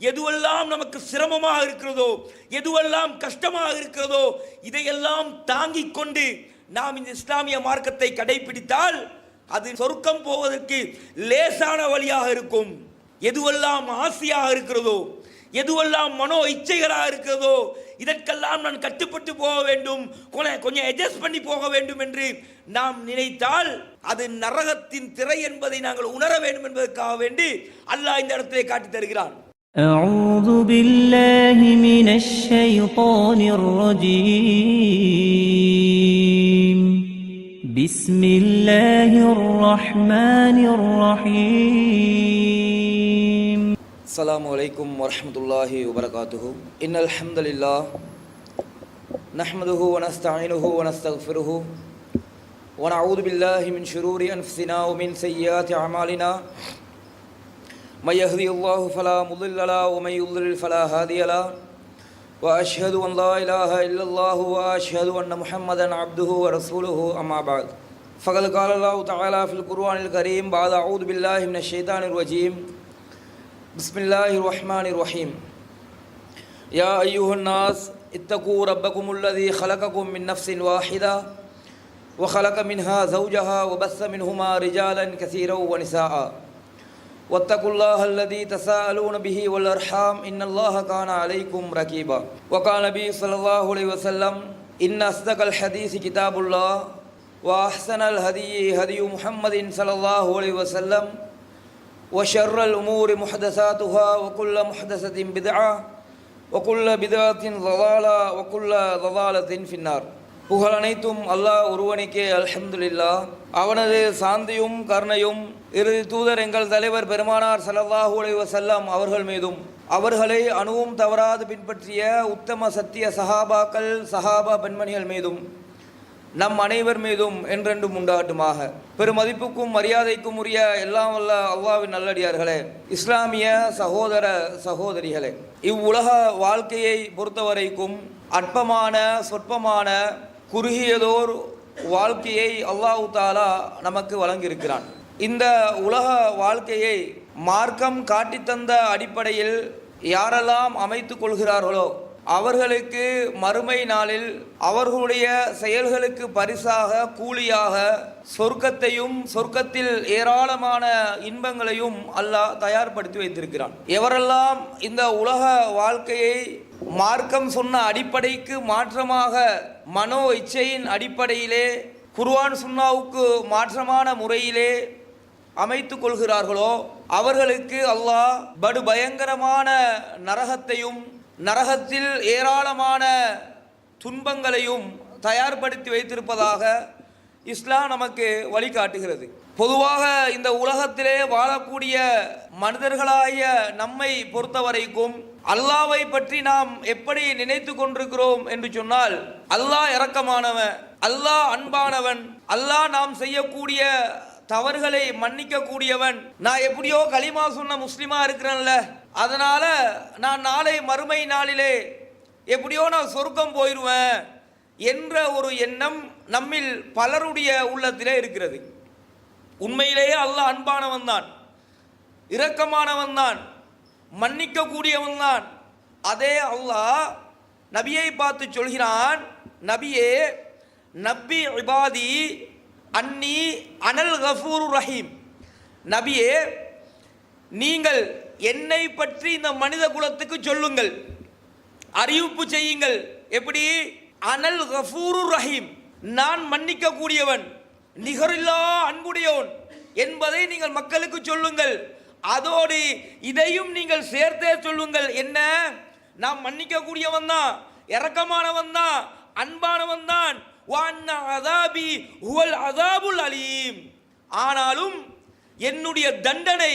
எதுவெல்லாம் நமக்கு சிரமமாக இருக்கிறதோ எதுவெல்லாம் கஷ்டமாக இருக்கிறதோ இதையெல்லாம் தாங்கிக் கொண்டு நாம் இந்த இஸ்லாமிய மார்க்கத்தை கடைபிடித்தால் அது சொர்க்கம் போவதற்கு லேசான வழியாக இருக்கும். எதுவெல்லாம் ஆசையாக இருக்கிறதோ எதுவெல்லாம் மனோ இச்சைகளாக இருக்கிறதோ இதற்கெல்லாம் நான் கட்டுப்பட்டு போக வேண்டும் கொஞ்சம் அட்ஜஸ்ட் பண்ணி போக வேண்டும் என்று நாம் நினைத்தால் அது நரகத்தின் திரை என்பதை நாங்கள் உணர வேண்டும் என்பதற்காக வேண்டி அல்லாஹ் இந்த இடத்திலே காட்டித் தருகிறான். أعوذ بالله من الشيطان الرجيم. بسم الله الرحمن الرحيم. السلام عليكم ورحمة الله وبركاته. إن الحمد لله نحمده ونستعينه ونستغفره ونعوذ بالله من شرور أنفسنا ومن سيئات أعمالنا. من يهدي الله فلا مضل له ومن يضلل فلا هادي له. وأشهد أن لا إله إلا الله وأشهد أن محمدا عبده ورسوله أما بعد. فقد قال الله تعالى في القرآن الكريم بعد أعوذ بالله من الشيطان الرجيم. بسم الله الرحمن الرحيم. يا أيها الناس اتقوا ربكم الذي خلقكم من نفس واحدة وخلق منها زوجها وبث منهما رجالا كثيرا ونساء. واتقوا الله الذي تساءلون به والأرحام إن الله كان عليكم رقيبا وقال النبي صلى الله عليه وسلم إن أصدق الحديث كتاب الله وأحسن الهدي هدي محمد صلى الله عليه وسلم وشر الأمور محدثاتها وكل محدثة بدعة وكل بدعة ضلالة وكل ضلالة في النار. புகழ் அனைத்தும் அல்லாஹ் ஒருவனுக்கே அல்ஹம்துலில்லாஹ் அவனது சாந்தியும் கருணையும் இறுதி தூதர் எங்கள் தலைவர் பெருமானார் ஸல்லல்லாஹு அலைஹி செல்லம் அவர்கள் மீதும். அவர்களை அணுவும் தவறாது பின்பற்றிய உத்தம சத்திய சஹாபாக்கள் சஹாபா பெண்மணிகள் மீதும் நம் அனைவர் மீதும் என்றென்றும் உண்டாட்டுமாக. பெருமதிப்புக்கும் மரியாதைக்கும் உரிய எல்லாம் வல்ல அல்லாவின் நல்லடியார்களே இஸ்லாமிய சகோதர சகோதரிகளே இவ்வுலக வாழ்க்கையை பொறுத்தவரைக்கும் அற்பமான சொற்பமான குறுகியதோர் வாழ்க்கையை அல்லாஹு தாலா நமக்கு வழங்கியிருக்கிறான். இந்த உலக வாழ்க்கையை மார்க்கம் காட்டித்தந்த அடிப்படையில் யாரெல்லாம் அமைத்து கொள்கிறார்களோ அவர்களுக்கு மறுமை நாளில் அவர்களுடைய செயல்களுக்கு பரிசாக கூலியாக சொர்க்கத்தையும் சொர்க்கத்தில் ஏராளமான இன்பங்களையும் அல்லாஹ் தயார்படுத்தி வைத்திருக்கிறான். எவரெல்லாம் இந்த உலக வாழ்க்கையை மார்க்கம் சொன்ன அடிப்படைக்கு மாற்றமாக மனோ இச்சையின் அடிப்படையிலே குர்வான் சுன்னாவுக்கு மாற்றமான முறையிலே அமைத்து கொள்கிறார்களோ அவர்களுக்கு அல்லாஹ் படு பயங்கரமான நரகத்தையும் நரகத்தில் ஏராளமான துன்பங்களையும் தயார்படுத்தி வைத்திருப்பதாக இஸ்லாம் நமக்கு வழிகாட்டுகிறது. பொதுவாக இந்த உலகத்திலே வாழக்கூடிய மனிதர்களாகிய நம்மை பொறுத்தவரைக்கும் அல்லாவை பற்றி நாம் எப்படி நினைத்து கொண்டிருக்கிறோம் என்று சொன்னால் அல்லாஹ் இரக்கமானவன் அல்லாஹ் அன்பானவன் அல்லாஹ் நாம் செய்யக்கூடிய தவறுகளை மன்னிக்க கூடியவன் நான் எப்படியோ களிமா சொன்ன முஸ்லீமா இருக்கிறேன்ல அதனால நான் நாளை மறுமை நாளிலே எப்படியோ நான் சொர்க்கம் போயிடுவேன் என்ற ஒரு எண்ணம் நம்மில் பலருடைய உள்ளத்திலே இருக்கிறது. உண்மையிலேயே அல்லாஹ் அன்பானவன் தான் இரக்கமானவன் தான் மன்னிக்க கூடியவன் தான். அதே அல்லாஹ் நபியை பார்த்து சொல்கிறான் நபியே நபி இபாதி அன்னி அனல் கஃபூர் ரஹீம். நபியே நீங்கள் என்னை பற்றி இந்த மனித குலத்துக்கு சொல்லுங்கள். அறிவிப்பு செய்யுங்கள். எப்படி? அனல் கஃபூரு ரஹீம். நான் மன்னிக்க கூடியவன் நிகரில்லா அன்புடையவன். என்பதை நீங்கள் மக்களுக்கு சொல்லுங்கள். அதோடு இதையும் நீங்கள் சேர்த்தே சொல்லுங்கள். என்ன? நாம் மன்னிக்கக்கூடியவன் தான். இறக்கமானவன் தான். அன்பானவன் தான். அதாபி உவல் அதாபுல் அலீம். ஆனாலும் என்னுடைய தண்டனை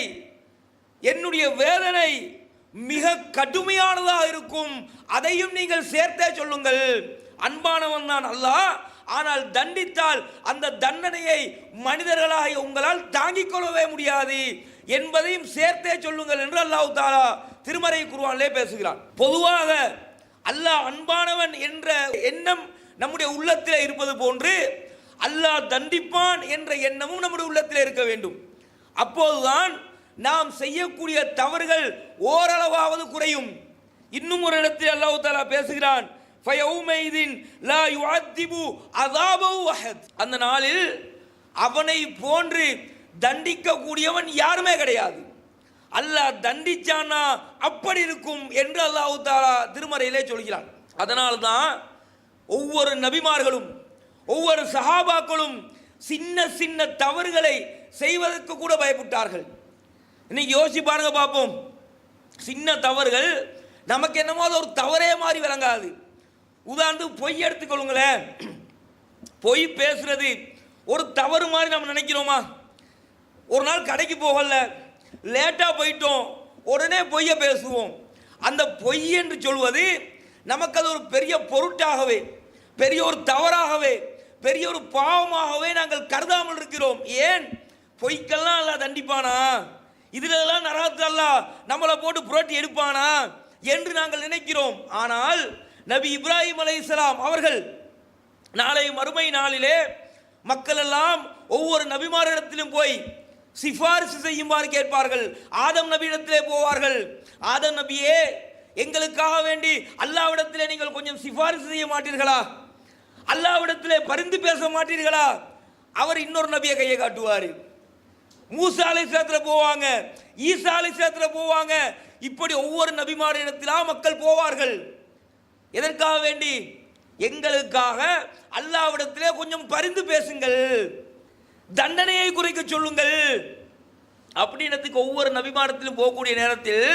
என்னுடைய வேதனை மிக கடுமையானதாக இருக்கும். அதையும் நீங்கள் சேர்த்தே சொல்லுங்கள். அன்பானவன் தான் அல்லாஹ் ஆனால் தண்டித்தால் அந்த தண்டனையை மனிதர்களாக உங்களால் தாங்கிக் கொள்ளவே முடியாது. என்பதையும் சேர்த்தே சொல்லுங்கள் என்று அல்லாஹு தாலா திருமறை குருவானிலே பேசுகிறான். பொதுவாக அல்லாஹ் அன்பானவன் என்ற எண்ணம் நம்முடைய உள்ளத்தில் இருப்பது போன்று அல்லாஹ் தண்டிப்பான் என்ற எண்ணமும் நம்முடைய உள்ளத்தில் இருக்க வேண்டும். அப்போதுதான் நாம் செய்யக்கூடிய தவறுகள் ஓரளவாவது குறையும். இன்னும் ஒரு இடத்தில் அல்லாஹு தாலா பேசுகிறான் லா அந்த நாளில் அவனை போன்று தண்டிக்கக்கூடியவன் யாருமே கிடையாது. அல்லாஹ் தண்டிச்சானா அப்படி இருக்கும் என்று அல்லாஹு தாலா திருமறையிலே சொல்கிறான். அதனால்தான் ஒவ்வொரு நபிமார்களும் ஒவ்வொரு சஹாபாக்களும் சின்ன சின்ன தவறுகளை செய்வதற்கு கூட பயப்பட்டார்கள். இன்னைக்கு யோசிச்சு பாருங்க பார்ப்போம். சின்ன தவறுகள் நமக்கு என்னமோ அது ஒரு தவறே மாதிரி விளங்காது. உதாரணத்துக்கு பொய் எடுத்துக்கொள்ளுங்களேன். பொய் பேசுறது ஒரு தவறு மாதிரி நம்ம நினைக்கிறோமா? ஒரு நாள் கடைக்கு போகல. லேட்டாக போயிட்டோம். உடனே பொய்யை பேசுவோம். அந்த பொய் என்று சொல்வது நமக்கு அது ஒரு பெரிய பொருட்டாகவே பெரிய ஒரு தவறாகவே பெரிய ஒரு பாவமாகவே நாங்கள் கருதாமல் இருக்கிறோம். ஏன்? பொய்க்கெல்லாம் அல்ல தண்டிப்பானா? இதுலெல்லாம் நரகத்தல்ல நம்மளை போட்டு புரட்டி எடுப்பானா? என்று நாங்கள் நினைக்கிறோம். ஆனால் நபி இப்ராஹிம் அலைஹிஸ்ஸலாம் அவர்கள் நாளை மறுமை நாளிலே மக்கள் எல்லாம் ஒவ்வொரு நபிமாரிடத்திலும் போய் சிபாரிசு செய்யுமாறு கேட்பார்கள். ஆதம் நபியிடத்திலே போவார்கள். ஆதம் நபியே எங்களுக்காக வேண்டி அல்லாவிடத்திலே நீங்கள் கொஞ்சம் சிபாரிசு செய்ய மாட்டீர்களா? அல்லாவிடத்திலே பரிந்து பேச மாட்டீர்களா? அவர் இன்னொரு நபியை கையை காட்டுவார். மூசா அலைஹிஸ்ஸலாத்துல போவாங்க. ஈசா அலைஹிஸ்ஸலாத்துல போவாங்க. இப்படி ஒவ்வொரு நபிமாரிடத்திலா மக்கள் போவார்கள். எதற்காக வேண்டி? எங்களுக்காக அல்லாவிடத்திலே கொஞ்சம் பரிந்து பேசுங்கள். தண்டனையை குறைக்க சொல்லுங்கள். அப்படின்றதுக்கு ஒவ்வொரு நபிமானத்திலும் போகக்கூடிய நேரத்தில்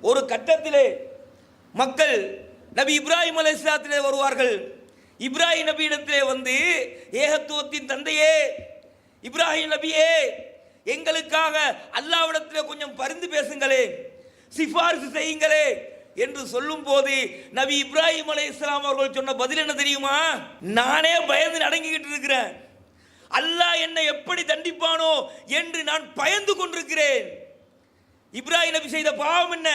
ஒரு கட்டத்திலே மக்கள் நபி இப்ராஹிம் இஸ்லாத்திலே வருவார்கள். இப்ராஹிம் நபியிடத்திலே வந்து ஏகத்துவத்தின் தந்தையே இப்ராஹிம் நபியே எங்களுக்காக அல்லாவிடத்திலே கொஞ்சம் பரிந்து பேசுங்களே சிபாரிசு செய்யுங்களே என்று சொல்லும் போது நபி இப்ராஹிம் அலை இஸ்லாம் அவர்கள் சொன்ன பதில் என்ன தெரியுமா? நானே பயந்து நடங்கிக்கிட்டு இருக்கிறேன். அல்லாஹ் என்னை எப்படி தண்டிப்பானோ என்று நான் பயந்து கொண்டிருக்கிறேன். இப்ராஹிம் நபி செய்த பாவம் என்ன?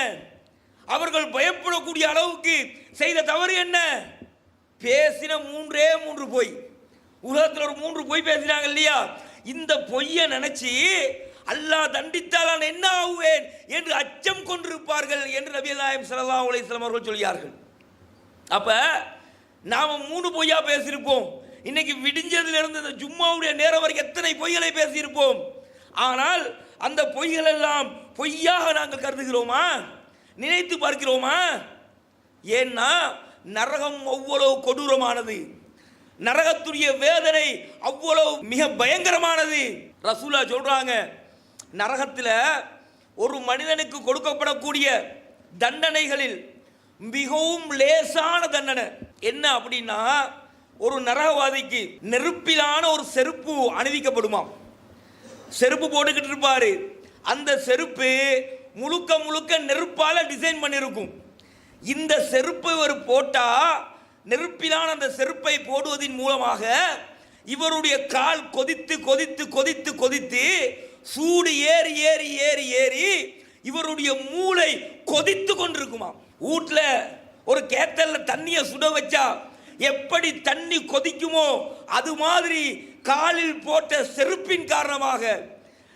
அவர்கள் பயப்படக்கூடிய அளவுக்கு செய்த தவறு என்ன? பேசின மூன்றே மூன்று பொய். உலகத்தில் ஒரு மூன்று பொய் பேசினாங்க இல்லையா? இந்த பொய்யை நினைச்சு அல்லாஹ் தண்டித்தால் நான் என்ன ஆகுவேன் என்று அச்சம் கொண்டிருப்பார்கள் என்று நபி நாயம் ஸல்லல்லாஹு அலைஹி அவர்கள் சொல்கிறார்கள். அப்போ நாம் மூணு பொய்யா பேசியிருப்போம். இன்னைக்கு விடிஞ்சதிலிருந்து இந்த ஜும்மாவுடைய நேரம் வரைக்கும் எத்தனை பொய்களை பேசியிருப்போம்? ஆனால் அந்த பொய்கள் எல்லாம் பொய்யாக நாங்கள் கருதுகிறோமா? நினைத்து பார்க்கிறோமா? ஏன்னா நரகம் அவ்வளவு கொடூரமானது. நரகத்துடைய வேதனை அவ்வளவு மிக பயங்கரமானது. ரசூலா சொல்றாங்க நரகத்தில் ஒரு மனிதனுக்கு கொடுக்கப்படக்கூடிய தண்டனைகளில் மிகவும் லேசான தண்டனை. என்ன அப்படின்னா ஒரு நரகவாதிக்கு நெருப்பிலான ஒரு செருப்பு அணிவிக்கப்படுமாம். செருப்பு போட்டுக்கிட்டு இருப்பாரு. அந்த செருப்பு முழுக்க முழுக்க நெருப்பால டிசைன் பண்ணியிருக்கும் இந்த செருப்பை ஒரு போட்டா நெருப்பிலான அந்த செருப்பை போடுவதன் மூலமாக இவருடைய கால் கொதித்து கொதித்து கொதித்து கொதித்து சூடு ஏறி ஏறி ஏறி ஏறி இவருடைய மூளை கொதித்து கொண்டிருக்குமா வீட்டில் ஒரு கேத்தல்ல தண்ணியை சுட வச்சா எப்படி தண்ணி கொதிக்குமோ அது மாதிரி காலில் போட்ட செருப்பின் காரணமாக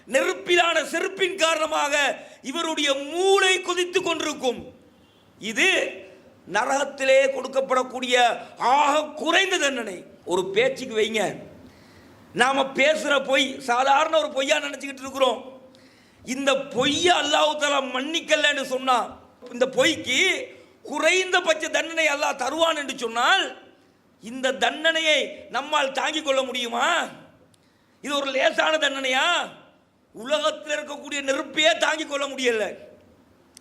நெருப்பிலான செருப்பின் காரணமாக இவருடைய மூளை கொதித்து கொண்டிருக்கும். இது நரகத்திலே கொடுக்கப்படக்கூடிய ஆக குறைந்த தண்டனை ஒரு பேச்சுக்கு வைங்க. நாம பேசுற பொய் சாதாரண ஒரு பொய்யா நினைச்சுக்கிட்டு இருக்கிறோம். இந்த பொய்யை அல்லாஹ் தஆலா மன்னிக்கலன்னு சொன்னா இந்த பொய்க்கு குறைந்தபட்ச தண்டனை அல்லாஹ் தருவான் என்று சொன்னால் இந்த தண்டனையை நம்மால் தாங்கிக் கொள்ள முடியுமா? இது ஒரு லேசான தண்டனையா? உலகத்தில் இருக்கக்கூடிய நெருப்பையே தாங்கிக் கொள்ள முடியல.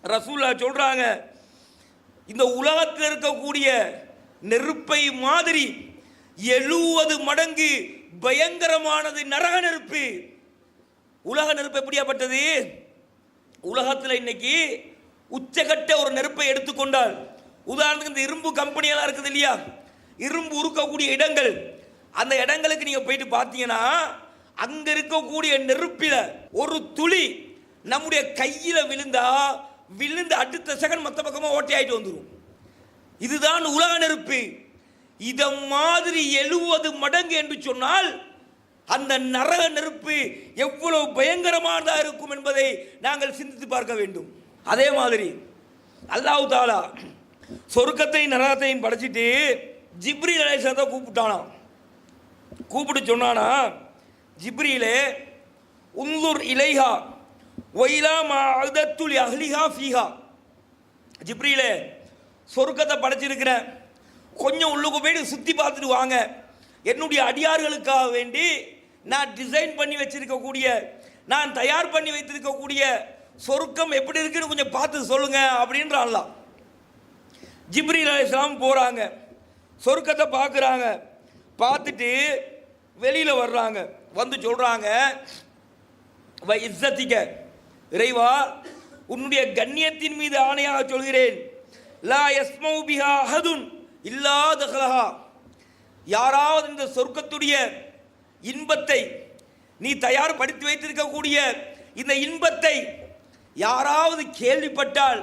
ரசூல்லா சொல்றாங்க இந்த உலகத்தில் இருக்கக்கூடிய நெருப்பை மாதிரி எழுவது மடங்கு பயங்கரமானது நரக நெருப்பு. உலக நெருப்பு எப்படியாப்பட்டது உலகத்தில் இன்னைக்கு உச்சகட்ட ஒரு நெருப்பை எடுத்துக்கொண்டால் உதாரணத்துக்கு இந்த இரும்பு கம்பெனியெல்லாம் இருக்குது இல்லையா? இரும்பு உருக்கக்கூடிய இடங்கள். அந்த இடங்களுக்கு நீங்கள் போயிட்டு பார்த்தீங்கன்னா அங்கே இருக்கக்கூடிய நெருப்பில் ஒரு துளி நம்முடைய கையில் விழுந்தா விழுந்து அடுத்த செகண்ட் மற்ற பக்கமாக ஓட்டி ஆகிட்டு வந்துடும் இதுதான் உலக நெருப்பு. இதை மாதிரி எழுவது மடங்கு என்று சொன்னால் அந்த நரக நெருப்பு எவ்வளவு பயங்கரமானதாக இருக்கும் என்பதை நாங்கள் சிந்தித்து பார்க்க வேண்டும். அதே மாதிரி அல்லாஹ் தாலா சொர்க்கத்தையும் நரகத்தையும் படைச்சிட்டு ஜிப்ரி தான் கூப்பிட்டானா கூப்பிட்டு சொன்னானா ஜிப்ரியிலே உந்தூர் இலைஹா ஒயிலா மா அகதத்துல் அஹ்லிஹா ஃபீஹா. ஜிப்ரியிலே சொர்க்கத்தை படைச்சிருக்கிறேன். கொஞ்சம் உள்ளுக்கு போயிட்டு சுற்றி பார்த்துட்டு வாங்க. என்னுடைய அடியார்களுக்காக வேண்டி நான் டிசைன் பண்ணி வச்சிருக்கக்கூடிய நான் தயார் பண்ணி வைத்திருக்கக்கூடிய சொர்க்கம் எப்படி இருக்குன்னு கொஞ்சம் பார்த்து சொல்லுங்க அப்படின்ற அல்லாஹ் அலி இஸ்லாம் போகிறாங்க சொர்க்கத்தை பார்க்குறாங்க. பார்த்துட்டு வெளியில் வர்றாங்க. வந்து சொல்கிறாங்க வ இஸ்ஸத்திக்க இறைவா உன்னுடைய கண்ணியத்தின் மீது ஆணையாக சொல்கிறேன். லா யஸ்மௌ பிஹா அஹதுன் இல்லா யாராவது இந்த சொர்க்கத்துடைய இன்பத்தை நீ தயார்படுத்தி வைத்திருக்கக்கூடிய இந்த இன்பத்தை யாராவது கேள்விப்பட்டால்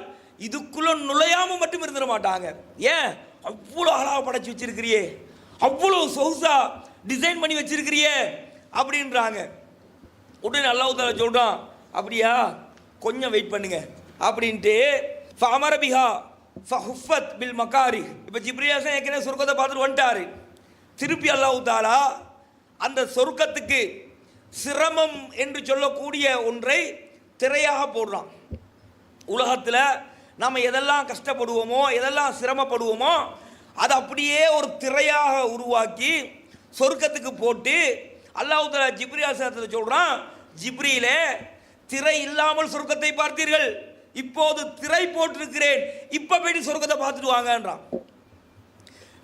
இதுக்குள்ள நுழையாமல் மட்டும் இருந்துட மாட்டாங்க. ஏன்? அவ்வளோ அழகாக படைச்சி வச்சிருக்கிறியே. அவ்வளோ சொகுசா டிசைன் பண்ணி வச்சிருக்கிறியே அப்படின்றாங்க. உடனே அல்லாஹ் சொல்கிறான் அப்படியா? கொஞ்சம் வெயிட் பண்ணுங்க. அப்படின்ட்டு ஃபமரபிஹா ஃபஹுஃபத் பில் மக்காரி இப்போ ஜிப்ரியாசன் ஏற்கனவே சொர்க்கத்தை பார்த்துட்டு வந்துட்டாரு. திருப்பி அல்லாஹு தாலா அந்த சொர்க்கத்துக்கு சிரமம் என்று சொல்லக்கூடிய ஒன்றை திரையாக போடுறான். உலகத்தில் நம்ம எதெல்லாம் கஷ்டப்படுவோமோ எதெல்லாம் சிரமப்படுவோமோ அதை அப்படியே ஒரு திரையாக உருவாக்கி சொர்க்கத்துக்கு போட்டு அல்லாஹுத்தலா தஆலா ஜிப்ரி ஆசாரத்தில் சொல்கிறான் ஜிப்ரியிலே திரை இல்லாமல் சொர்க்கத்தை பார்த்தீர்கள். இப்போது திரை போட்டிருக்கிறேன். இப்போ போயிட்டு சொர்க்கத்தை பார்த்துட்டு வாங்கன்றான்.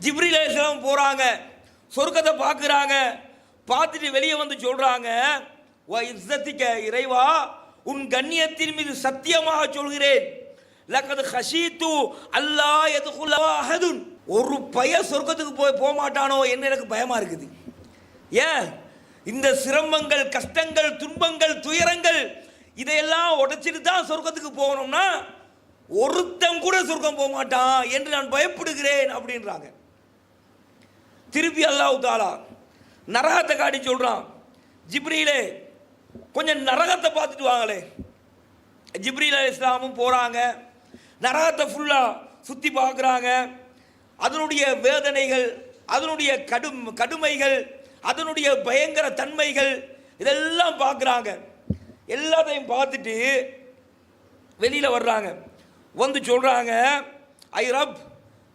ஜிப்ரில் அலைஹிஸ்ஸலாம் போகிறாங்க சொர்க்கத்தை பார்க்குறாங்க. பார்த்துட்டு வெளியே வந்து சொல்கிறாங்க வா இஸ்ஸத்திக்க இறைவா உன் கண்ணியத்தின் மீது சத்தியமாக சொல்கிறேன். லக்கது ஹஷீத்து அல்லா எதுக்குல்லா ஒரு பய சொர்க்கத்துக்கு போய் போக மாட்டானோ என்று எனக்கு பயமாக இருக்குது. ஏன்? இந்த சிரமங்கள் கஷ்டங்கள் துன்பங்கள் துயரங்கள் இதையெல்லாம் உடைச்சிட்டு தான் சொர்க்கத்துக்கு போகணும்னா ஒருத்தன் கூட சொர்க்கம் போக மாட்டான் என்று நான் பயப்படுகிறேன் அப்படின்றாங்க. திருப்பி அல்லாஹ் தாலா நரகத்தை காட்டி சொல்கிறான் ஜிப்ரியிலே கொஞ்சம் நரகத்தை பார்த்துட்டு வாங்களே. ஜிப்ரீல் அலி இஸ்லாமும் போகிறாங்க நரகத்தை ஃபுல்லாக சுற்றி பார்க்குறாங்க அதனுடைய வேதனைகள் அதனுடைய கடும் கடுமைகள் அதனுடைய பயங்கர தன்மைகள் இதெல்லாம் பார்க்குறாங்க எல்லாத்தையும் பார்த்துட்டு வெளியில் வர்றாங்க. வந்து சொல்கிறாங்க ஐ ரப்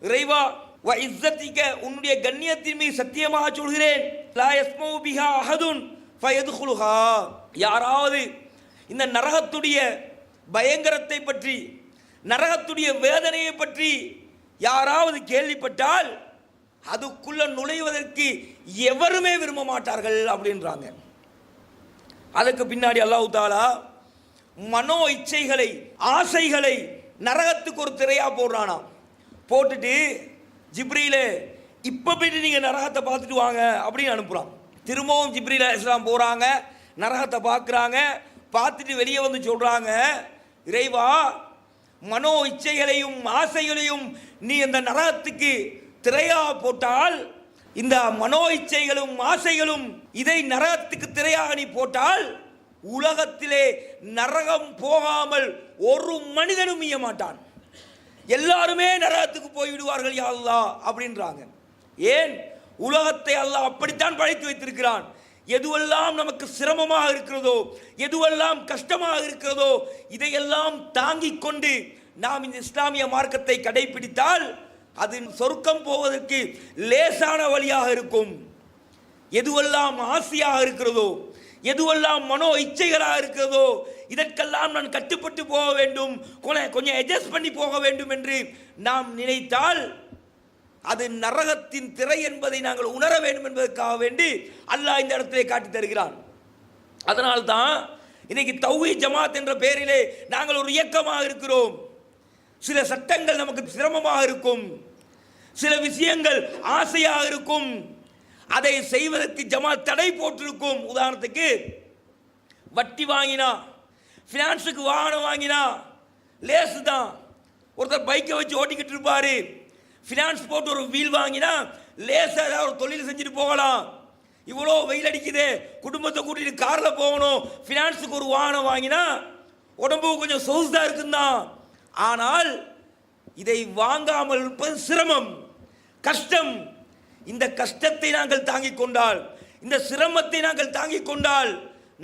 இறைவா வ இஸ்ஸத்திக்க உன்னுடைய கண்ணியத்தின் மீது சத்தியமாக சொல்கிறேன். லா யஸ்மௌ பிஹா அஹதுன் ஃபயதுகுலுஹா. யாராவது இந்த நரகத்துடைய பயங்கரத்தை பற்றி நரகத்துடைய வேதனையை பற்றி யாராவது கேள்விப்பட்டால் அதுக்குள்ள நுழைவதற்கு எவருமே விரும்ப மாட்டார்கள் அப்படின்றாங்க. அதுக்கு பின்னாடி அல்லாஹ் தாலா மனோ இச்சைகளை ஆசைகளை நரகத்துக்கு ஒரு திரையா போடுறானாம் போட்டுட்டு ஜிப்ரியில இப்போ போயிட்டு நீங்கள் நரகத்தை பார்த்துட்டு வாங்க அப்படின்னு அனுப்புகிறான் திரும்பவும் ஜிப்ரீல் இஸ்லாம் போகிறாங்க நரகத்தை பார்க்குறாங்க பார்த்துட்டு வெளியே வந்து சொல்கிறாங்க இறைவா மனோ இச்சைகளையும் ஆசைகளையும் நீ இந்த நரகத்துக்கு திரையா போட்டால் இந்த மனோ இச்சைகளும் ஆசைகளும் இதை நரகத்துக்கு திரையாக நீ போட்டால் உலகத்திலே நரகம் போகாமல் ஒரு மனிதனும் ஈய மாட்டான். எல்லாருமே நரகத்துக்கு போய் விடுவார்கள் அப்படின்றாங்க. ஏன்? உலகத்தை அல்லாஹ் அப்படித்தான் படைத்து வைத்திருக்கிறான். எதுவெல்லாம் நமக்கு சிரமமாக இருக்கிறதோ எதுவெல்லாம் கஷ்டமாக இருக்கிறதோ இதையெல்லாம் தாங்கிக் கொண்டு நாம் இந்த இஸ்லாமிய மார்க்கத்தை கடைபிடித்தால் அது சொர்க்கம் போவதற்கு லேசான வழியாக இருக்கும். எதுவெல்லாம் ஆசையாக இருக்கிறதோ எதுவெல்லாம் மனோ இச்சைகளாக இருக்கிறதோ இதற்கெல்லாம் நான் கட்டுப்பட்டு போக வேண்டும் கொஞ்சம் கொஞ்சம் அட்ஜஸ்ட் பண்ணி போக வேண்டும் என்று நாம் நினைத்தால் அது நரகத்தின் திரை என்பதை நாங்கள் உணர வேண்டும் என்பதற்காக வேண்டி அல்லாஹ் இந்த இடத்திலே காட்டி தருகிறான். அதனால்தான் இன்னைக்கு தௌஹி ஜமாத் என்ற பெயரிலே நாங்கள் ஒரு இயக்கமாக இருக்கிறோம். சில சட்டங்கள் நமக்கு சிரமமாக இருக்கும். சில விஷயங்கள் ஆசையாக இருக்கும். அதை செய்வதற்கு ஜமாத் தடை போட்டிருக்கும். உதாரணத்துக்கு வட்டி வாங்கினா ஃபினான்ஸுக்கு வாகனம் வாங்கினா லேசு தான் ஒருத்தர் பைக்கை வச்சு ஓட்டிக்கிட்டு இருப்பாரு. ஃபினான்ஸ் போட்டு ஒரு வீல் வாங்கினா லேசாக ஏதாவது ஒரு தொழில் செஞ்சுட்டு போகலாம். இவ்வளோ வெயில் அடிக்குது. குடும்பத்தை கூட்டிட்டு காரில் போகணும். ஃபினான்ஸுக்கு ஒரு வாகனம் வாங்கினா உடம்பு கொஞ்சம் சொகுசாக இருக்குந்தான். ஆனால் இதை வாங்காமல் இருப்பது சிரமம். கஷ்டம். இந்த கஷ்டத்தை நாங்கள் தாங்கிக் கொண்டால் இந்த சிரமத்தை நாங்கள் தாங்கிக் கொண்டால்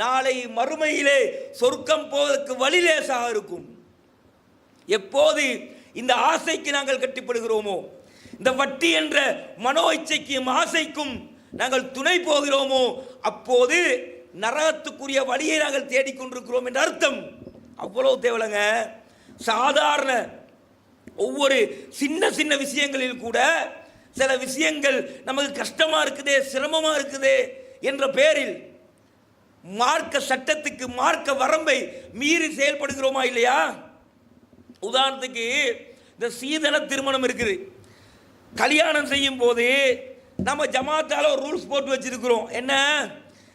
நாளை மறுமையிலே சொர்க்கம் போவதற்கு வழி லேசாக இருக்கும். எப்போது இந்த ஆசைக்கு நாங்கள் கட்டிப்படுகிறோமோ? இந்த வட்டி என்ற மனோ இச்சைக்கும் ஆசைக்கும் நாங்கள் துணை போகிறோமோ? அப்போது நரகத்துக்குரிய வழியை நாங்கள் தேடிக்கொண்டிருக்கிறோம் என்ற அர்த்தம். அவ்வளவு தேவலைங்க. சாதாரண ஒவ்வொரு சின்ன சின்ன விஷயங்களில் கூட சில விஷயங்கள் நமக்கு கஷ்டமாக இருக்குதே சிரமமாக இருக்குதே என்ற பெயரில் மார்க்க சட்டத்துக்கு மார்க்க வரம்பை மீறி செயல்படுகிறோமா இல்லையா? உதாரணத்துக்கு இந்த சீதன திருமணம் இருக்குது. கல்யாணம் செய்யும் போது நம்ம ஜமாத்தால் ஒரு ரூல்ஸ் போட்டு வச்சிருக்கிறோம். என்ன?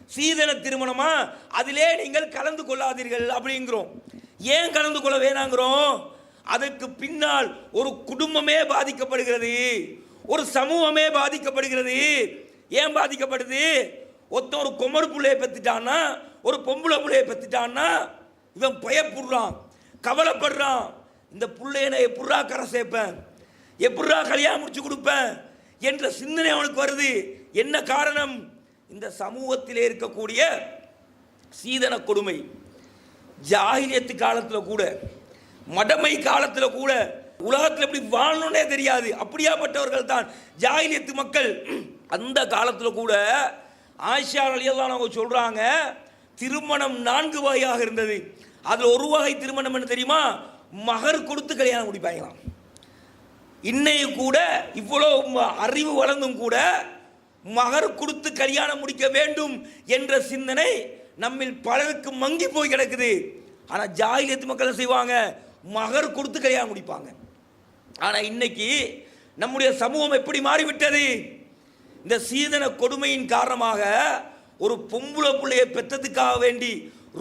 சீதன திருமணமா? அதிலே நீங்கள் கலந்து கொள்ளாதீர்கள் அப்படிங்கிறோம். ஏன் கலந்து கொள்ள வேணாங்கிறோம்? அதற்கு பின்னால் ஒரு குடும்பமே பாதிக்கப்படுகிறது. ஒரு சமூகமே பாதிக்கப்படுகிறது. ஏன் பாதிக்கப்படுது? ஒருத்தன் ஒரு குமர் பிள்ளையை பெத்துட்டான்னா ஒரு பொம்பளை பிள்ளையை பெத்துட்டான்னா இவன் பயப்படுறான் கவலைப்படுறான். இந்த பிள்ளைய நான் எப்படா கரை சேர்ப்பேன் எப்படா கல்யாணம் முடிச்சு கொடுப்பேன் என்ற சிந்தனை அவனுக்கு வருது. என்ன காரணம்? இந்த சமூகத்திலே இருக்கக்கூடிய சீதன கொடுமை. ஜாகிலியத்து காலத்தில் கூட மடமை காலத்தில் கூட உலகத்தில் எப்படி வாழணுன்னே தெரியாது. அப்படியாப்பட்டவர்கள் தான் ஜாகிலியத்து மக்கள். அந்த காலத்தில் கூட ஆயிஷா அலியெல்லாம் அவங்க சொல்கிறாங்க திருமணம் நான்கு வகையாக இருந்தது. அதில் ஒரு வகை திருமணம் என்ன தெரியுமா? மகர் கொடுத்து கல்யாணம் முடிப்பாங்களாம். இன்னைக்கு கூட இவ்வளோ அறிவு வளர்ந்தும் கூட மகர் கொடுத்து கல்யாணம் முடிக்க வேண்டும் என்ற சிந்தனை நம்மில் பலருக்கு மங்கி போய் கிடக்குது. ஆனால் ஜாகிலியத்து மக்கள் செய்வாங்க? மகர் கொடுத்து கல்யாணம் முடிப்பாங்க. ஆனால் இன்னைக்கு நம்முடைய சமூகம் எப்படி மாறிவிட்டது? இந்த சீதன கொடுமையின் காரணமாக ஒரு பொம்பளை பிள்ளையை பெற்றதுக்காக வேண்டி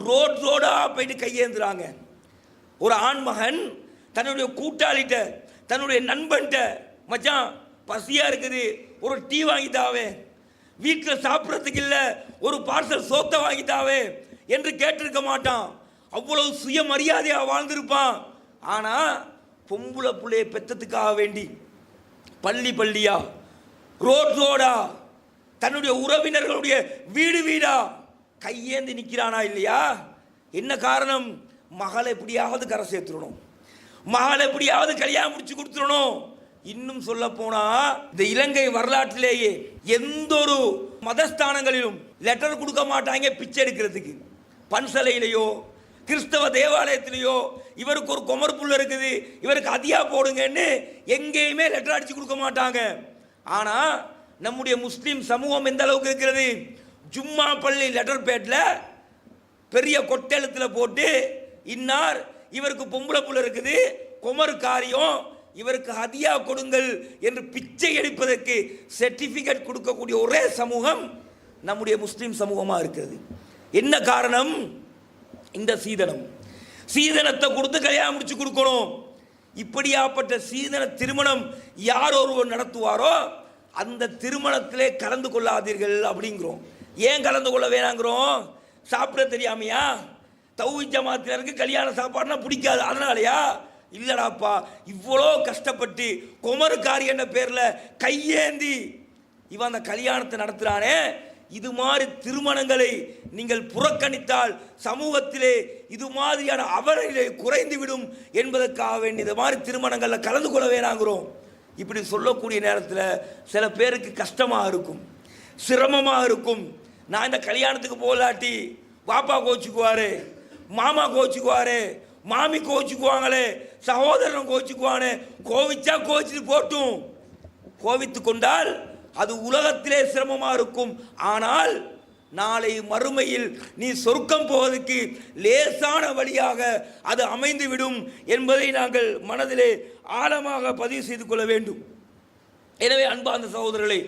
ரோட் ரோடாக போயிட்டு கையேந்துறாங்க. ஒரு ஆண்மகன் தன்னுடைய கூட்டாளிகிட்ட தன்னுடைய நண்பன்கிட்ட மச்சான் பசியாக இருக்குது ஒரு டீ வாங்கித்தாவே வீட்டில் சாப்பிட்றதுக்கு இல்லை ஒரு பார்சல் சோத்தை வாங்கித்தாவே என்று கேட்டிருக்க மாட்டான். அவ்வளவு சுயமரியாதையாக வாழ்ந்திருப்பான். ஆனால் பொம்பளை பிள்ளைய பெற்றதுக்காக வேண்டி பள்ளி பள்ளியா ரோட் ரோடா தன்னுடைய உறவினர்களுடைய வீடு வீடா கையேந்தி நிற்கிறானா இல்லையா? என்ன காரணம்? மகளை எப்படியாவது கரை சேர்த்துடணும். மகளை எப்படியாவது கல்யாணம் முடிச்சு கொடுத்துடணும். இன்னும் சொல்ல போனா இந்த இலங்கை வரலாற்றிலேயே எந்த ஒரு மதஸ்தானங்களிலும் லெட்டர் கொடுக்க மாட்டாங்க பிச்சை எடுக்கிறதுக்கு. பன்சலையிலையோ கிறிஸ்தவ தேவாலயத்திலேயோ இவருக்கு ஒரு குமர் புல் இருக்குது இவருக்கு அதியா போடுங்கன்னு எங்கேயுமே லெட்டர் அடிச்சு கொடுக்க மாட்டாங்க. ஆனா நம்முடைய முஸ்லீம் சமூகம் எந்த அளவுக்கு இருக்கிறது? ஜும்மா பள்ளி லெட்டர் பேட்டில் பெரிய கொட்டெழுத்தில் போட்டு இன்னார் இவருக்கு பொம்பளை புள்ள இருக்குது குமர் காரியம் இவருக்கு ஹதியா கொடுங்கள் என்று பிச்சை எடுப்பதற்கு சர்டிஃபிகேட் கொடுக்கக்கூடிய ஒரே சமூகம் நம்முடைய முஸ்லீம் சமூகமாக இருக்கிறது. என்ன காரணம்? இந்த சீதனம். சீதனத்தை கொடுத்து கல்யாணம் முடிச்சு கொடுக்கணும். இப்படியாப்பட்ட சீதன திருமணம் யார் ஒருவர் நடத்துவாரோ அந்த திருமணத்திலே கலந்து கொள்ளாதீர்கள் அப்படிங்கிறோம். ஏன் கலந்து கொள்ள வேணாங்கிறோம்? சாப்பிட தெரியாமையா? தௌவி ஜமாத்தினருக்கு கல்யாண சாப்பாடுனா பிடிக்காது. அதனாலயா? இல்லடாப்பா இவ்வளோ கஷ்டப்பட்டு குமருக்காரி என்ற பேரில் கையேந்தி இவன் அந்த கல்யாணத்தை நடத்துகிறானே இது மாதிரி திருமணங்களை நீங்கள் புறக்கணித்தால் சமூகத்திலே இது மாதிரியான அவலநிலை குறைந்துவிடும் என்பதற்காக வேண்டி இது மாதிரி திருமணங்களில் கலந்து கொள்ள வேணாங்கிறோம் இப்படி சொல்லக்கூடிய நேரத்தில் சில பேருக்கு கஷ்டமாக இருக்கும் சிரமமாக இருக்கும். நான் இந்த கல்யாணத்துக்கு போகலாட்டி வாப்பா கோச்சுக்குவார். மாமா கோச்சிக்குவாரு மாமி கோச்சிக்குவாங்களே சகோதரன் கோச்சிக்குவானே கோவிச்சா கோச்சிட்டு போட்டும். கோவித்து கொண்டால் அது உலகத்திலே சிரமமாக இருக்கும். ஆனால் நாளை மறுமையில் நீ சொர்க்கம் போவதற்கு லேசான வழியாக அது அமைந்துவிடும் என்பதை நாங்கள் மனதிலே ஆழமாக பதிவு செய்து கொள்ள வேண்டும். எனவே அன்பார்ந்த சகோதரர்களே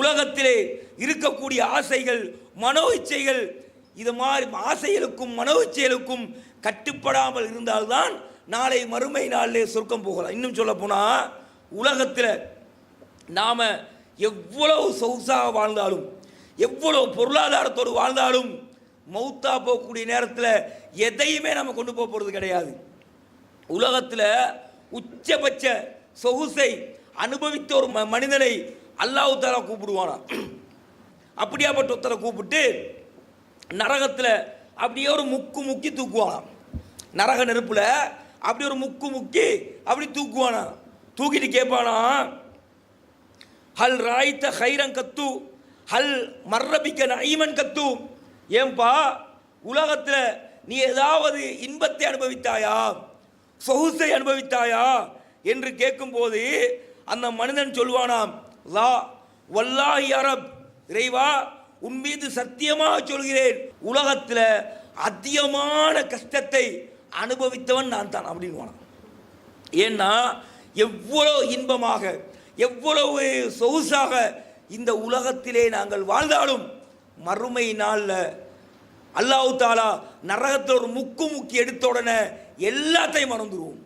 உலகத்திலே இருக்கக்கூடிய ஆசைகள் மனோ இச்சைகள் இது மாதிரி ஆசைகளுக்கும் மனோ இச்சைகளுக்கும் கட்டுப்படாமல் இருந்தால்தான் நாளை மறுமை நாளிலே சொர்க்கம் போகலாம். இன்னும் சொல்ல போனால் உலகத்தில் நாம் எவ்வளவு சொகுசாக வாழ்ந்தாலும் எவ்வளோ பொருளாதாரத்தோடு வாழ்ந்தாலும் மௌத்தா போகக்கூடிய நேரத்தில் எதையுமே நம்ம கொண்டு போக போகிறது கிடையாது. உலகத்தில் உச்சபட்ச சொகுசை அனுபவித்த ஒரு ம- மனிதனை அல்லாஹ் தாலா கூப்பிடுவானா அப்படியாப்பட்ட ஒருத்தரை கூப்பிட்டு நரகத்தில் அப்படியே ஒரு முக்கு முக்கி தூக்குவானாம். நரக நெருப்பில் அப்படி ஒரு முக்கு முக்கி அப்படி தூக்குவானா தூக்கிட்டு கேட்பானா ஹல் ராய்த்த ஹைரன் கத்து ஹல் மர்ரபிக்க நைமன் கத்து ஏன்பா உலகத்தில் நீ ஏதாவது இன்பத்தை அனுபவித்தாயா? சொகுசை அனுபவித்தாயா? என்று கேட்கும்போது அந்த மனிதன் சொல்வானாம் லா வல்லாஹி அரப் இறைவா உன் மீது சத்தியமாக சொல்கிறேன். உலகத்தில் அதிகமான கஷ்டத்தை அனுபவித்தவன் நான் தான் அப்படின்னு ஏன்னா எவ்வளோ இன்பமாக எவ்வளவு சொகுசாக இந்த உலகத்திலே நாங்கள் வாழ்ந்தாலும் மறுமை நாளில் அல்லாஹு தாலா நரகத்தில் ஒரு முக்கு முக்கி எடுத்த உடனே எல்லாத்தையும் மறந்துடுவோம்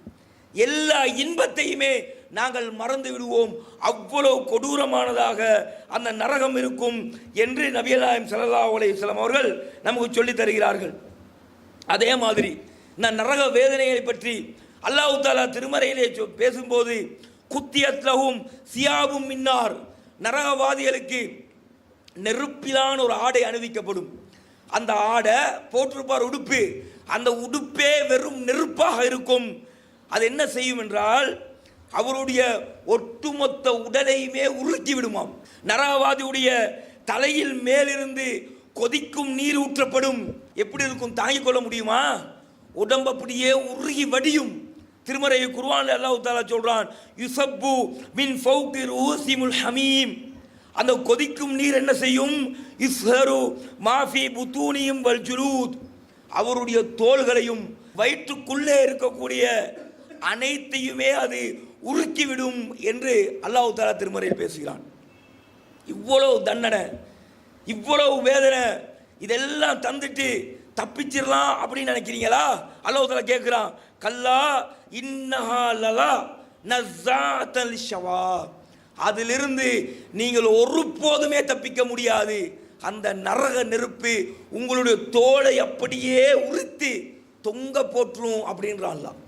எல்லா இன்பத்தையுமே நாங்கள் மறந்து விடுவோம். அவ்வளவு கொடூரமானதாக அந்த நரகம் இருக்கும் என்று நபியலாயம் ஸல்லல்லாஹு அலையம் அவர்கள் நமக்கு சொல்லித் தருகிறார்கள். அதே மாதிரி இந்த நரக வேதனைகளை பற்றி அல்லாஹ் தாலா திருமறையிலே பேசும்போது குத்தியத்லகும் சியாவும் மின்னார். நரகவாதிகளுக்கு நெருப்பிலான ஒரு ஆடை அணிவிக்கப்படும். அந்த ஆடை போட்டிருப்பார் உடுப்பு. அந்த உடுப்பே வெறும் நெருப்பாக இருக்கும். அது என்ன செய்யும் என்றால் அவருடைய ஒட்டுமொத்த உடலையுமே உருக்கி விடுமாம். நரகவாதியுடைய தலையில் மேலிருந்து கொதிக்கும் நீர் ஊற்றப்படும். எப்படி இருக்கும்? தாங்கிக் கொள்ள முடியுமா? உடம்பு அப்படியே உருகி வடியும். திருமறை குர்ஆன்ல அல்லாஹ் தாலா சொல்றான் யுசப்பு மின் ஃபவுக்கு ரூசிமுல் ஹமீம். அந்த கொதிக்கும் நீர் என்ன செய்யும்? இஸ்ஹரு மாஃபி புத்தூனியும் வல் ஜுலூத். அவருடைய தோள்களையும் வயிற்றுக்குள்ளே இருக்கக்கூடிய அனைத்தையுமே அது உருக்கிவிடும் என்று அல்லாஹு தாலா திருமறையில் பேசுகிறான். இவ்வளவு தண்டனை இவ்வளவு வேதனை இதெல்லாம் தந்துட்டு தப்பிச்சிடலாம் அப்படின்னு நினைக்கிறீங்களா? அல்லாஹ் கேட்குறான் கல்லா இன்னஹா லலா ஷவா அதிலிருந்து நீங்கள் ஒருபோதுமே தப்பிக்க முடியாது. அந்த நரக நெருப்பு உங்களுடைய தோலை அப்படியே உறுத்து தொங்க போற்றும் அப்படின்றான்லாம் அல்லாஹ்.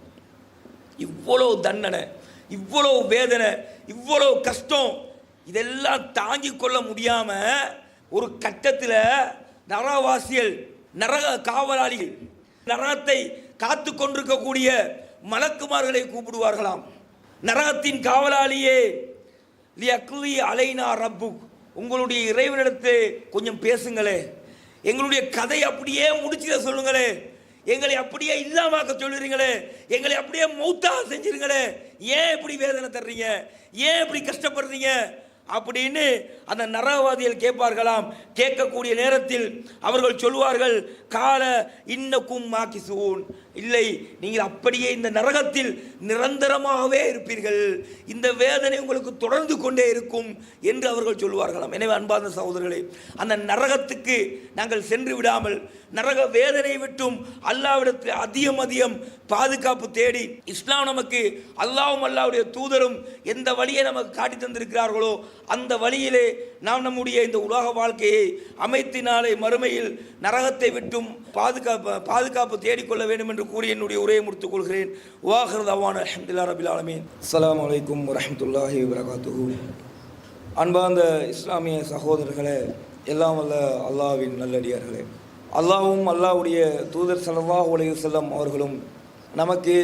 இவ்வளோ தண்டனை இவ்வளோ வேதனை இவ்வளோ கஷ்டம் இதெல்லாம் தாங்கிக் கொள்ள முடியாமல் ஒரு கட்டத்தில் நரவாசிகள் நரக காவலாளிகள் நரகத்தை காத்து கொண்டிருக்கக்கூடிய மலக்குமார்களை கூப்பிடுவார்களாம். நரகத்தின் காவலாளியே லியக்லி அலைனா ரப்பு. உங்களுடைய இறைவனிடத்து கொஞ்சம் பேசுங்களே. எங்களுடைய கதை அப்படியே முடிச்சிட சொல்லுங்களே. எங்களை அப்படியே இல்லாமாக்க சொல்லுறீங்களே எங்களை அப்படியே மௌத்தாக செஞ்சிருங்களே ஏன் இப்படி வேதனை தர்றீங்க ஏன் இப்படி கஷ்டப்படுறீங்க அப்படின்னு அந்த நரவாதிகள் கேட்பார்களாம். கேட்கக்கூடிய நேரத்தில் அவர்கள் சொல்வார்கள் கால இன்னக்கும் மாக்கிசூன். இல்லை நீங்கள் அப்படியே இந்த நரகத்தில் நிரந்தரமாகவே இருப்பீர்கள். இந்த வேதனை உங்களுக்கு தொடர்ந்து கொண்டே இருக்கும் என்று அவர்கள் சொல்வார்களாம். எனவே அன்பார்ந்த சகோதரர்களே அந்த நரகத்துக்கு நாங்கள் சென்று விடாமல் நரக வேதனை விட்டும் அல்லாவிடத்தில் அதிகம் அதிகம் பாதுகாப்பு தேடி இஸ்லாம் நமக்கு அல்லாவும் அல்லாவுடைய தூதரும் எந்த வழியை நமக்கு காட்டி தந்திருக்கிறார்களோ அந்த வழியிலே நாம் நம்முடைய இந்த உலக வாழ்க்கையை அமைத்து நாளை மறுமையில் நரகத்தை விட்டும் பாதுகாப்பு பாதுகாப்பு தேடிக்கொள்ள வேண்டும் என்று கூறி என்னுடைய உரையை முடித்துக் கொள்கிறேன். வாஹர் அவான் அஹமதுல்லா ரபில் ஆலமீன். அஸ்ஸலாமு அலைக்கும் வரஹ்மத்துல்லாஹி வரகாத்துஹு அன்பார்ந்த இஸ்லாமிய சகோதரர்களே எல்லாம் வல்ல அல்லாஹ்வின் நல்லடியார்களே. அல்லாஹ்வும் அல்லாவுடைய தூதர் ஸல்லல்லாஹு உலக செல்லம் அவர்களும் நமக்கு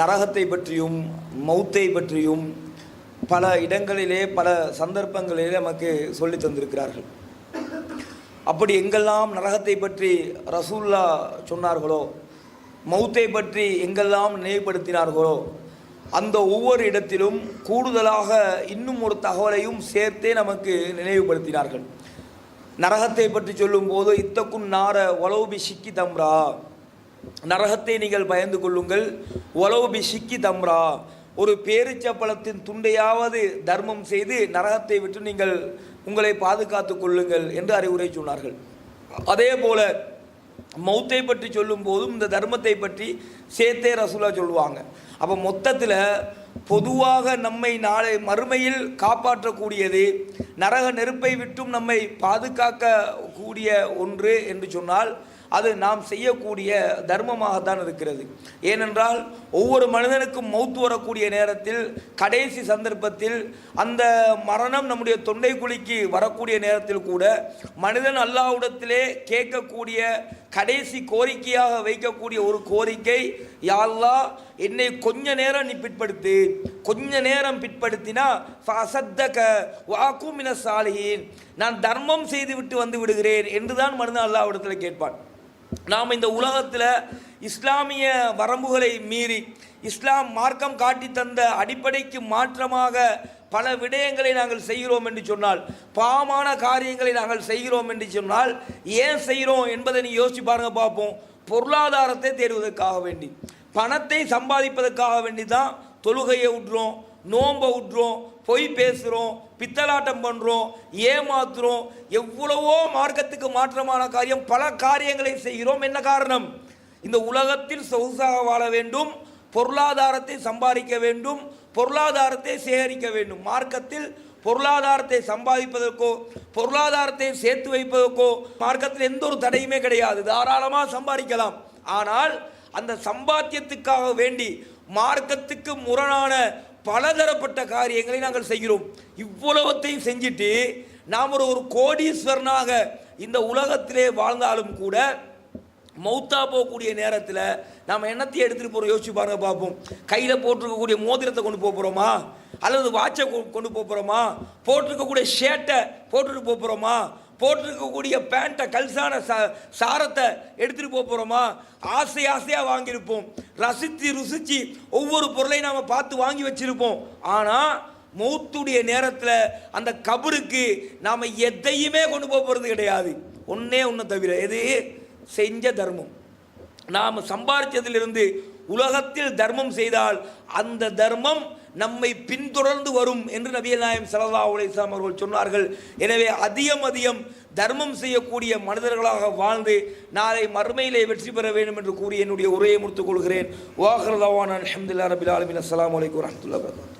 நரகத்தை பற்றியும் மௌத்தை பற்றியும் பல இடங்களிலே பல சந்தர்ப்பங்களிலே நமக்கு சொல்லித் தந்திருக்கிறார்கள். அப்படி எங்கெல்லாம் நரகத்தை பற்றி ரசூல்லா சொன்னார்களோ மௌத்தை பற்றி எங்கெல்லாம் நினைவுபடுத்தினார்களோ அந்த ஒவ்வொரு இடத்திலும் கூடுதலாக இன்னும் ஒரு தகவலையும் சேர்த்தே நமக்கு நினைவுபடுத்தினார்கள். நரகத்தை பற்றி சொல்லும்போது இத்தக்கும் நார ஒலவுபி சிக்கி தம்ரா. நரகத்தை நீங்கள் பயந்து கொள்ளுங்கள். ஒலவுபி சிக்கி தம்ரா. ஒரு பேரிச்சப்பழத்தின் துண்டையாவது தர்மம் செய்து நரகத்தை விட்டு நீங்கள் உங்களை பாதுகாத்துக் கொள்ளுங்கள் என்று அறிவுரை சொன்னார்கள். அதே போல மௌத்தை பற்றி சொல்லும் போதும் இந்த தர்மத்தை பற்றி சேர்த்தே ரசூலா சொல்லுவாங்க. அப்போ மொத்தத்தில் பொதுவாக நம்மை நாளை மறுமையில் காப்பாற்றக்கூடியது நரக நெருப்பை விட்டும் நம்மை பாதுகாக்க கூடிய ஒன்று என்று சொன்னால் அது நாம் செய்யக்கூடிய தர்மமாகத்தான் இருக்கிறது. ஏனென்றால் ஒவ்வொரு மனிதனுக்கும் மௌத்து வரக்கூடிய நேரத்தில் கடைசி சந்தர்ப்பத்தில் அந்த மரணம் நம்முடைய தொண்டை குழிக்கு வரக்கூடிய நேரத்தில் கூட மனிதன் அல்லாஹ்விடத்திலே கேட்கக்கூடிய கடைசி கோரிக்கையாக வைக்கக்கூடிய ஒரு கோரிக்கை யாழ்லா என்னை கொஞ்ச நேரம் நீ பிற்படுத்து. கொஞ்ச நேரம் பிற்படுத்தினா ஃபசத்தக வாக்குமின சாலிஹீன். நான் தர்மம் செய்துவிட்டு வந்து விடுகிறேன் என்றுதான் மனிதன் அல்லாவிடத்தில் கேட்பான். நாம் இந்த உலகத்தில் இஸ்லாமிய வரம்புகளை மீறி இஸ்லாம் மார்க்கம் காட்டி தந்த அடிப்படைக்கு மாற்றமாக பல விடயங்களை நாங்கள் செய்கிறோம் என்று சொன்னால் பாவமான காரியங்களை நாங்கள் செய்கிறோம் என்று சொன்னால் ஏன் செய்கிறோம் என்பதை நீ யோசிச்சு பாருங்க பார்ப்போம். பொருளாதாரத்தை தேடுவதற்காக வேண்டி. பணத்தை சம்பாதிப்பதற்காக வேண்டி தான் தொழுகையை விட்றோம் நோன்பை விட்றோம் பொய் பேசுகிறோம் பித்தலாட்டம் பண்ணுறோம் ஏமாத்துறோம். எவ்வளவோ மார்க்கத்துக்கு மாற்றமான காரியம் பல காரியங்களை செய்கிறோம். என்ன காரணம்? இந்த உலகத்தில் சொகுசாக வாழ வேண்டும் பொருளாதாரத்தை சம்பாதிக்க வேண்டும் பொருளாதாரத்தை சேகரிக்க வேண்டும். மார்க்கத்தில் பொருளாதாரத்தை சம்பாதிப்பதற்கோ பொருளாதாரத்தை சேர்த்து வைப்பதற்கோ மார்க்கத்தில் எந்த ஒரு தடையுமே கிடையாது. தாராளமாக சம்பாதிக்கலாம். ஆனால் அந்த சம்பாத்தியத்துக்காக வேண்டி மார்க்கத்துக்கு முரணான பலதரப்பட்ட காரியங்களை நாங்கள் செய்கிறோம். இவ்வளவத்தையும் செஞ்சுட்டு நாம் ஒரு ஒரு கோடீஸ்வரனாக இந்த உலகத்திலே வாழ்ந்தாலும் கூட மௌத்தா போகக்கூடிய நேரத்தில் நாம் என்னத்தையும் எடுத்துகிட்டு போகிறோம் யோசிச்சு பாருங்க பார்ப்போம். கையில் போட்டிருக்கக்கூடிய மோதிரத்தை கொண்டு போக போகிறோமா அல்லது வாட்சை கொ- கொண்டு போக போகிறோமா போட்டிருக்கக்கூடிய ஷர்ட்டை போட்டுட்டு போக போகிறோமா போட்டிருக்கக்கூடிய பேண்ட்டை கல்சான சா சாரத்தை எடுத்துகிட்டு போக போகிறோமா ஆசை ஆசையாக வாங்கியிருப்போம். ரசித்து ருசித்து ஒவ்வொரு பொருளையும் நாம் பார்த்து வாங்கி வச்சிருப்போம். ஆனால் மௌத்துடைய நேரத்தில் அந்த கபருக்கு நாம் எதையுமே கொண்டு போக போகிறது கிடையாது. ஒன்றே ஒன்று தவிர எது? செஞ்ச தர்மம். நாம் சம்பாதிச்சதிலிருந்து உலகத்தில் தர்மம் செய்தால் அந்த தர்மம் நம்மை பின்தொடர்ந்து வரும் என்று நபிகள் நாயம் சல்லா அலிஸ்லாம் அவர்கள் சொன்னார்கள். எனவே அதிகம் அதிகம் தர்மம் செய்யக்கூடிய மனிதர்களாக வாழ்ந்து நாளை மறுமையிலே வெற்றி பெற வேண்டும் என்று கூறி என்னுடைய உரையை முடித்துக் கொள்கிறேன். வாஹர்தவான் அலமதுல்லா ரபில் ஆலமின். அஸ்லாம் வலைக்கம் வரமத்துல்லா வரகாத்து